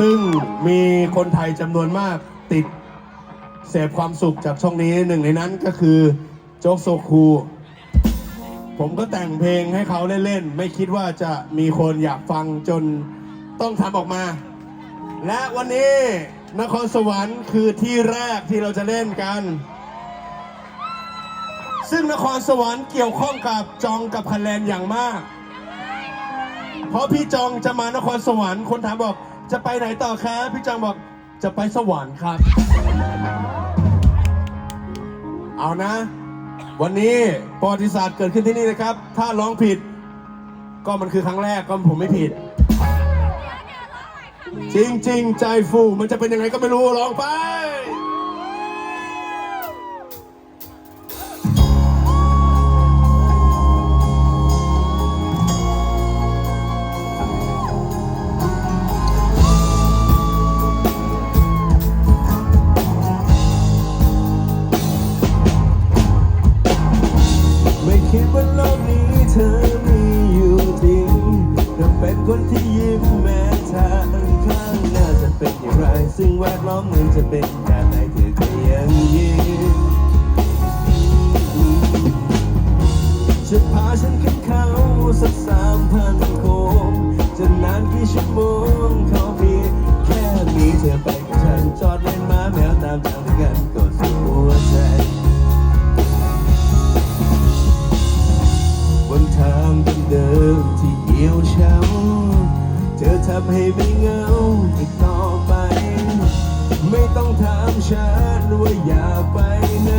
ซึ่งมีคนไทยจำนวนมากติดเสพความสุขจากช่องนี้หนึ่งในนั้นก็คือโจ๊กโซคู ผมก็แต่งเพลงให้เขาเล่น ๆ ไม่คิดว่าจะมีคนอยากฟังจนต้องทำออกมา และวันนี้นครสวรรค์คือที่แรกที่เราจะเล่นกัน ซึ่งนครสวรรค์เกี่ยวข้องกับจองกับคันแลนอย่างมาก เพราะพี่จองจะมานครสวรรค์คนถามบอก จะไปไหนต่อครับพี่จังบอกจะไปสวรรค์ครับ เอานะ วันนี้ประวัติศาสตร์เกิดขึ้นที่นี่นะครับ ถ้าร้องผิด ก็มันคือครั้งแรกก็ผมไม่ผิด จริง ๆ ใจฟูมันจะเป็นยังไงก็ไม่รู้ร้องไป จะเป็นแบบไหนเธอก็ยังยิ้มจะพาฉันขึ้นเขาสักสามพันโค้งจะนานกี่ชั่วโมงขอเพียงแค่มีเธอไปกับฉันจอดเล่นม้าแมวตามทางกันก็สุดหัวใจบนทางเดิมที่เหี่ยวเฉาเธอทำให้ไม่เหงาอีกต่อ ถามฉันว่าอยากไปไหน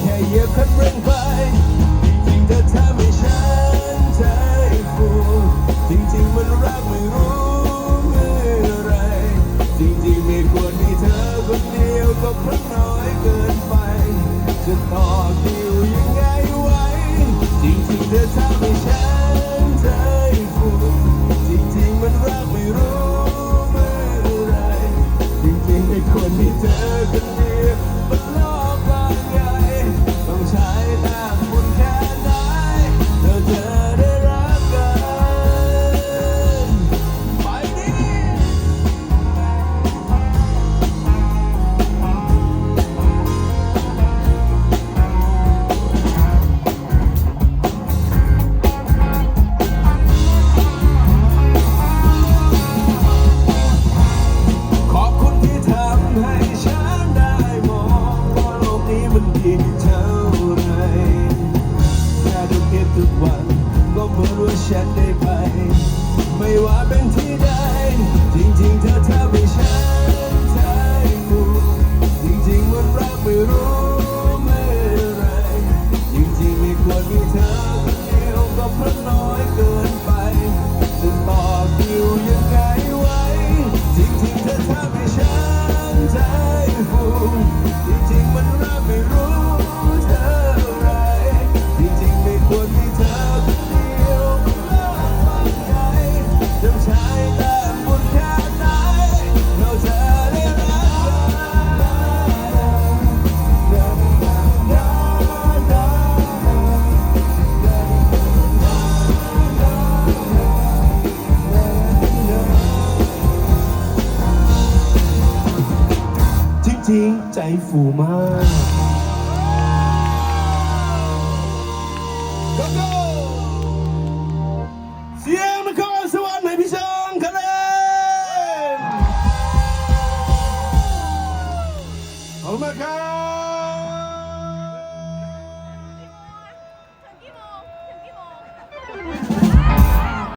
แค่เหยียบคันเร่งไป จริงๆเธอทำให้ฉันใจฟูจริงๆมันรักไม่รู้เมื่อไร จริงๆไม่ควรมีเธอคนเดียวก็เพราะน้อยเกินไป จะต่อคิวยังไงไว้ จริงๆเธอทำให้ ยวก็เพราะน้อยเกินไปจะต่อคิวยังไงไว้จริงๆเธอทำให้ฉันใจฟูจริงๆมันรักไม่รู้ ใจฟูมาก